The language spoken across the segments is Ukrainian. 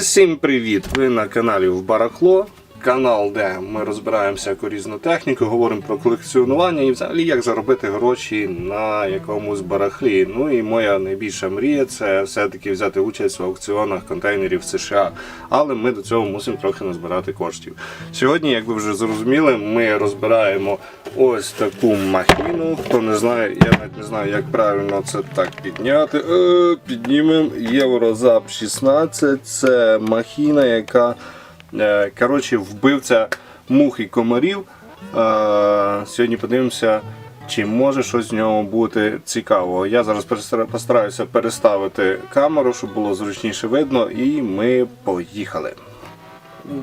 Усім привіт! Ви на каналі в Барахло. Канал, де ми розбираємо всяку різну техніку, говоримо про колекціонування і взагалі як заробити гроші на якомусь барахлі. Ну і моя найбільша мрія це все-таки взяти участь в аукціонах контейнерів США. Але ми до цього мусимо трохи назбирати коштів. Сьогодні, як ви вже зрозуміли, ми розбираємо ось таку махіну. Хто не знає, я навіть не знаю, як правильно це так підняти. Е, піднімемо Єврозап 16. Це махіна, яка коротше, вбивця мух і комарів. Е, сьогодні подивимося, чи може щось в ньому бути цікавого. Я зараз постараюся переставити камеру, щоб було зручніше видно, і ми поїхали.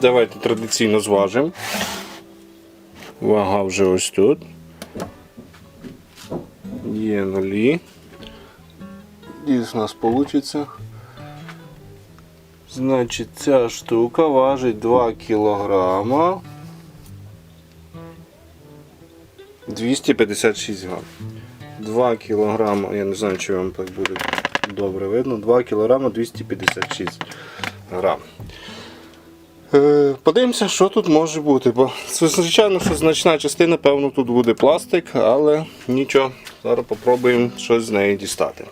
Давайте традиційно зважимо. Вага вже ось тут. Є нулі. Десь у нас вийде. Значить, ця штука важить 2 кілограма. 256 грам. 2 кілограма, я не знаю, чи вам так буде добре видно. 2 кілограма 256 грам. Е, Подивимося, що тут може бути. Бо звичайно, що значна частина, певно, тут буде пластик, але нічого. Зараз спробуємо щось з неї дістати.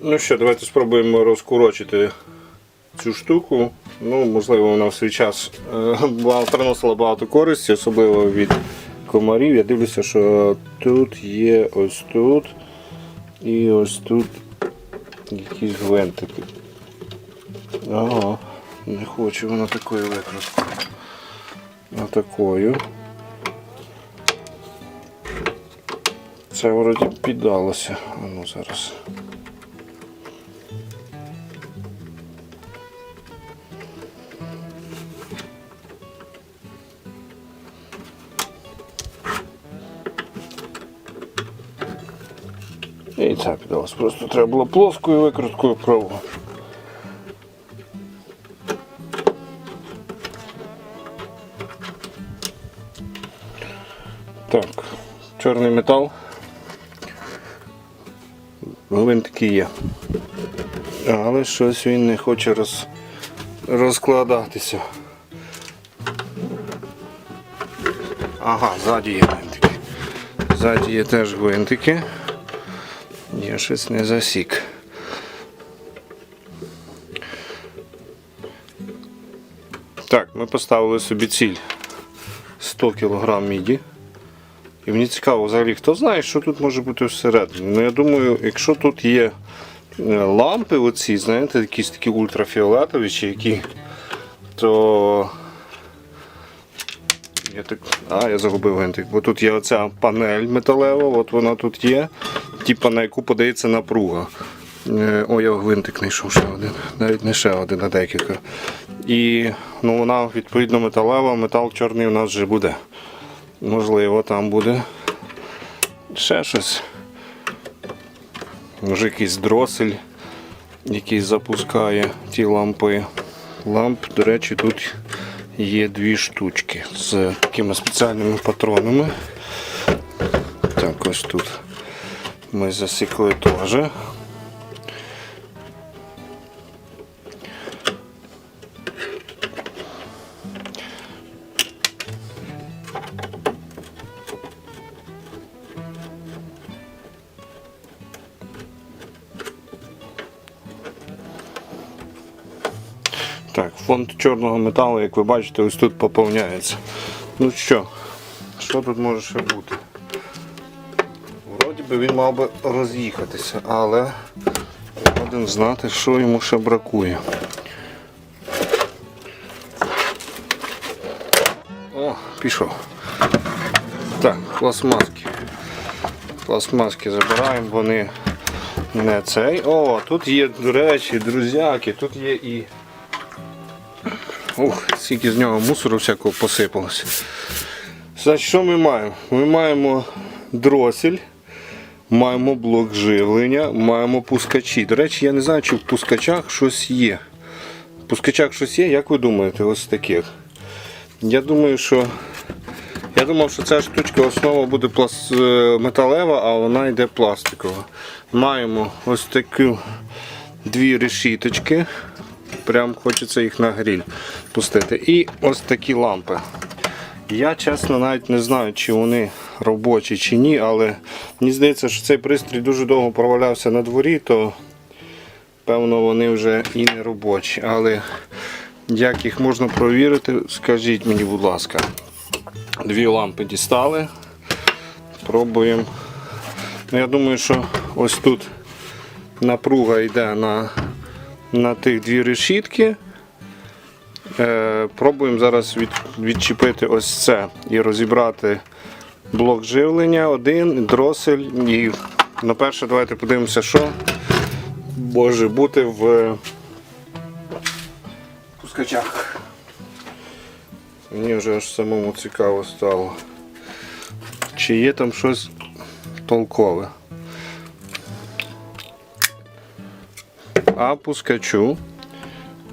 Ну що, давайте спробуємо розкурочити цю штуку. Ну, можливо, вона в свій час е, приносила багато користі, особливо від комарів. Я дивлюся, що тут є ось тут і ось тут якісь гвинтики. Ага, не хочу вона такою викраткою. Отакою. Це вроді піддалося. А ну зараз. Це піддалося. Просто треба було плоскою викруткою пробувати. Так, чорний метал. Гвинтики є. Але щось він не хоче роз... розкладатися. Ага, ззаді є гвинтики. Ззаді є теж гвинтики. Я щось не засік. Так, ми поставили собі ціль 100 кг міді. І мені цікаво взагалі, хто знає, що тут може бути всередині. Ну, я думаю, якщо тут є е, лампи, оці, знаєте, якісь такі ультрафіолетові чи які, то. Так... А, я загубив гвинтик. Бо тут є оця панель металева, от вона тут є, типа на яку подається напруга. Е, О, я гвинтик знайшов ще один. Навіть не ще один, а декілька. І ну, вона відповідно металева, метал чорний у нас вже буде. Можливо, там буде ще щось. Може якийсь дросель, який запускає ті лампи. Ламп, до речі, тут є дві штучки з такими спеціальними патронами. Так, ось тут ми засікли теж. Фонд чорного металу, як ви бачите, ось тут поповняється. Ну що, що тут може ще бути? Вроді би він мав би роз'їхатися, але один знати, що йому ще бракує. О, пішов. Так, пластмаски. Пластмаски забираємо, вони не цей. О, тут є, до речі, друзяки, тут є і Ух, скільки з нього мусору всякого посипалося. Значить, що ми маємо? Ми маємо дросель, маємо блок живлення, маємо пускачі. До речі, я не знаю, чи в пускачах щось є. В пускачах щось є, як ви думаєте, ось таких? Я думаю, що. Я думав, що ця штучка основа буде пласт... е, металева, а вона йде пластикова. Маємо ось таку дві решіточки прям хочеться їх на гріль пустити. І ось такі лампи. Я чесно навіть не знаю, чи вони робочі чи ні, але мені здається, що цей пристрій дуже довго провалявся на дворі, то певно вони вже і не робочі. Але як їх можна провірити, скажіть мені, будь ласка. Дві лампи дістали. Пробуємо. Ну, я думаю, що ось тут напруга йде на, на тих дві решітки. Е, пробуємо зараз від, відчепити ось це і розібрати блок живлення, один, дросель. І на перше давайте подивимося, що може бути в пускачах. Мені вже аж самому цікаво стало. Чи є там щось толкове. А пускачу,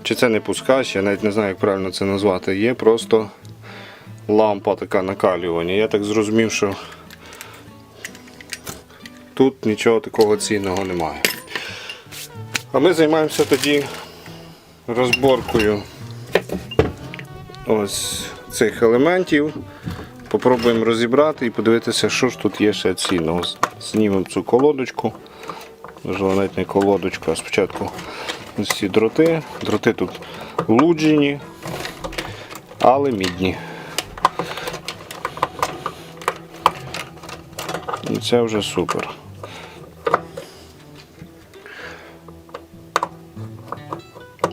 чи це не пускач, я навіть не знаю, як правильно це назвати, є просто лампа така накалювання. Я так зрозумів, що тут нічого такого цінного немає. А ми займаємося тоді розборкою ось цих елементів. Попробуємо розібрати і подивитися, що ж тут є ще цінного. Знімемо цю колодочку. Не колодочку, спочатку ось ці дроти. Дроти тут луджені, але мідні. І це вже супер.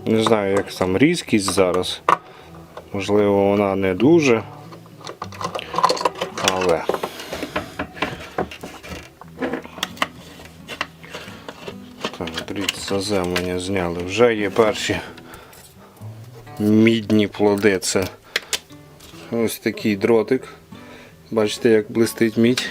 Не знаю, як там різкість зараз. Можливо, вона не дуже. Але. Дріт заземлення зняли. Вже є перші мідні плоди. Це ось такий дротик. Бачите, як блистить мідь.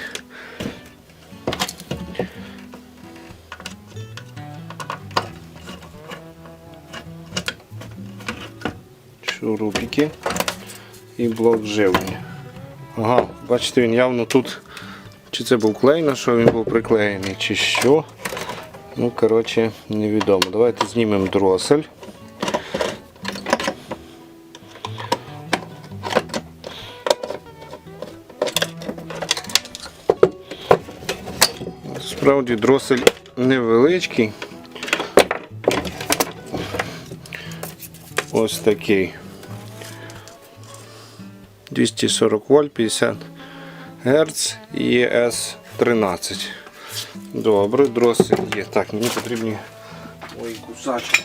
Шурупики і блок живлення. Ага, бачите, він явно тут, чи це був клей, на що він був приклеєний, чи що. Ну, коротше, невідомо. Давайте знімемо дросель. Справді дросель невеличкий. Ось такий. 240 вольт, 50 Гц ес 13. Добре, дросель є. Так, мені потрібні мої кусачки.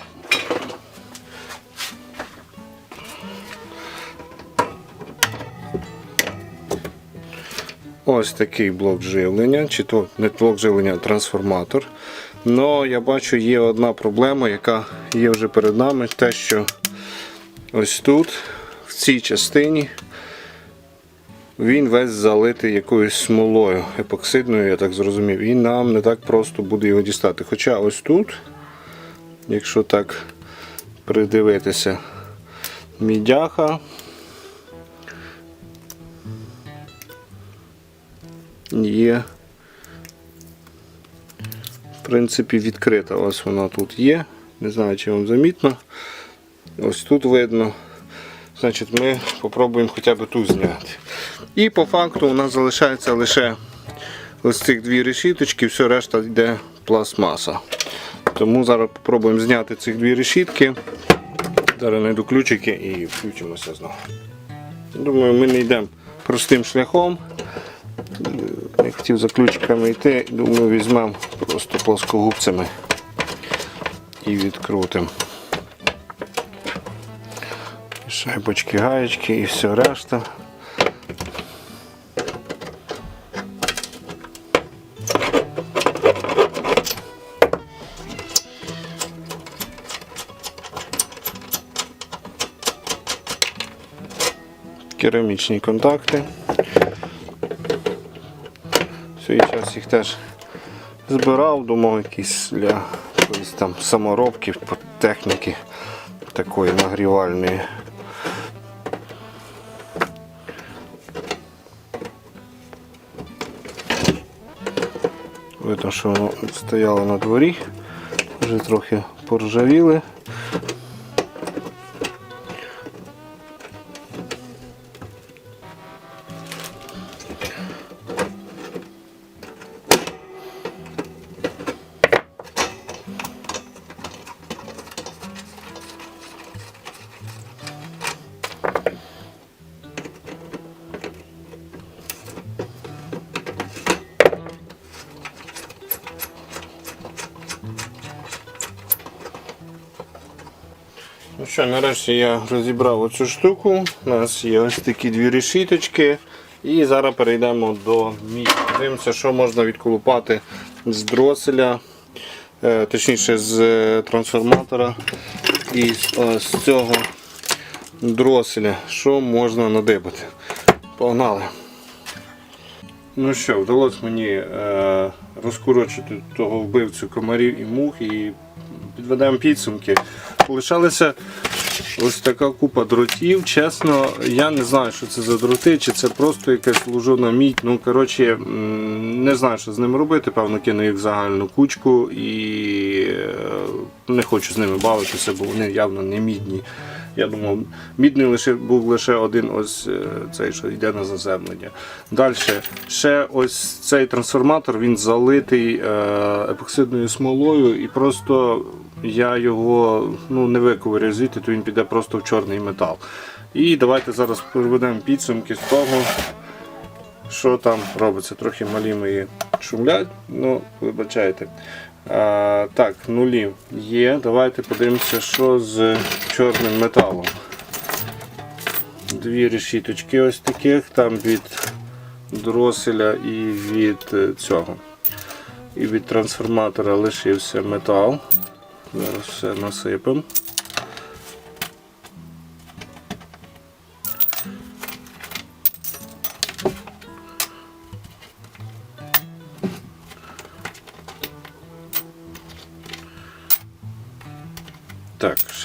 Ось такий блок живлення, чи то не блок живлення, а трансформатор. Но я бачу, є одна проблема, яка є вже перед нами, те, що ось тут, в цій частині, він весь залитий якоюсь смолою епоксидною, я так зрозумів, і нам не так просто буде його дістати. Хоча ось тут, якщо так придивитися, мідяха. Є, в принципі, відкрита. Ось вона тут є. Не знаю, чи вам замітно. Ось тут видно. Значить, ми спробуємо хоча б тут зняти. І по факту у нас залишається лише ось цих дві решіточки, все решта йде пластмаса. Тому зараз спробуємо зняти цих дві решітки. Зараз знайду ключики і включимося знову. Думаю, ми не йдемо простим шляхом. Я хотів за ключиками йти, думаю, візьмемо просто плоскогубцями і відкрутимо. Шайбочки, гаєчки і все решта. Керамічні контакти. Свій час їх теж збирав, думав якісь для якоїсь там саморобки техніки такої нагрівальної. Видно, що воно стояло на дворі, вже трохи поржавіли. Ну що, нарешті я розібрав оцю штуку. У нас є ось такі дві решіточки. І зараз перейдемо до міді. Дивимося, що можна відколупати з дроселя, е, точніше з е, трансформатора і з, цього дроселя, що можна надибати. Погнали! Ну що, вдалося мені е, розкурочити того вбивцю комарів і мух і підведемо підсумки. Лишалася ось така купа дротів. Чесно, я не знаю, що це за дроти, чи це просто якась лужона мідь. Ну, коротше, не знаю, що з ними робити. Певно, кину їх в загальну кучку і е, не хочу з ними бавитися, бо вони явно не мідні. Я думав, мідний лише був лише один ось е, цей, що йде на заземлення. Далі, ще ось цей трансформатор він залитий е, епоксидною смолою, і просто я його ну, не виковирю звідти, то він піде просто в чорний метал. І давайте зараз проведемо підсумки з того, що там робиться. Трохи малі мої шумлять, ну вибачайте. А, так, нулі є. Давайте подивимося, що з чорним металом. Дві решіточки ось таких, там від дроселя і від е, цього. І від трансформатора лишився метал. Зараз все насипемо.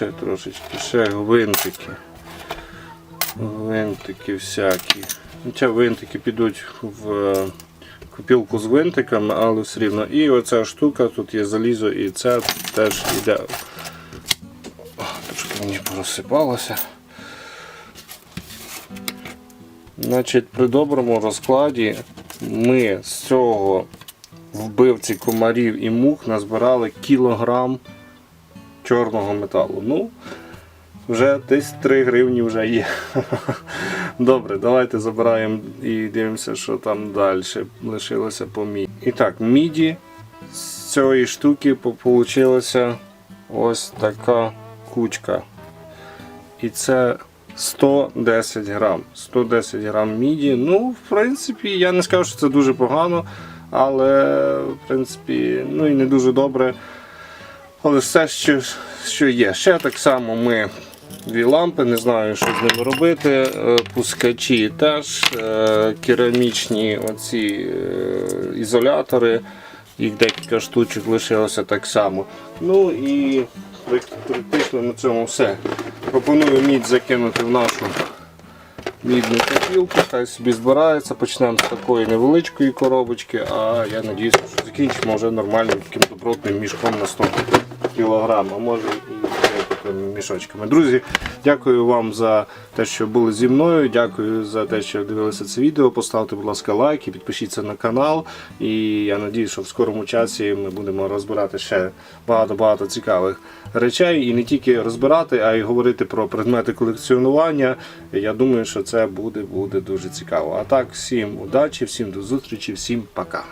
Ще трошечки, ще гвинтики. Гвинтики всякі. Хоча гвинтики підуть в е, копілку з гвинтиками, але все рівно. І оця штука, тут є залізо і це теж йде. Трошки мені порозсипалося. Значить, при доброму розкладі ми з цього вбивці комарів і мух назбирали кілограм чорного металу. Ну, вже десь 3 гривні вже є. Добре, давайте забираємо і дивимося, що там далі лишилося по міді. І так, міді з цієї штуки вийшла ось така кучка. І це 110 грам. 110 грам міді. Ну, в принципі, я не скажу, що це дуже погано, але в принципі, ну і не дуже добре. Але все, що, що є. Ще так само ми дві лампи, не знаю, що з ними робити. Е, Пускачі теж, е, керамічні оці е, ізолятори, їх декілька штучок лишилося так само. Ну і практично на цьому все. Пропоную мідь закинути в нашу мідну копілку, хай собі збирається. Почнемо з такої невеличкої коробочки, а я сподіваюся, що закінчимо вже нормальним таким добротним мішком на 100 кг, а може і такими мішочками. Друзі, дякую вам за те, що були зі мною. Дякую за те, що дивилися це відео. Поставте, будь ласка, лайк і підпишіться на канал. І я сподіваюся, що в скорому часі ми будемо розбирати ще багато-багато цікавих речей. І не тільки розбирати, а й говорити про предмети колекціонування. Я думаю, що це буде, буде дуже цікаво. А так, всім удачі, всім до зустрічі, всім пока.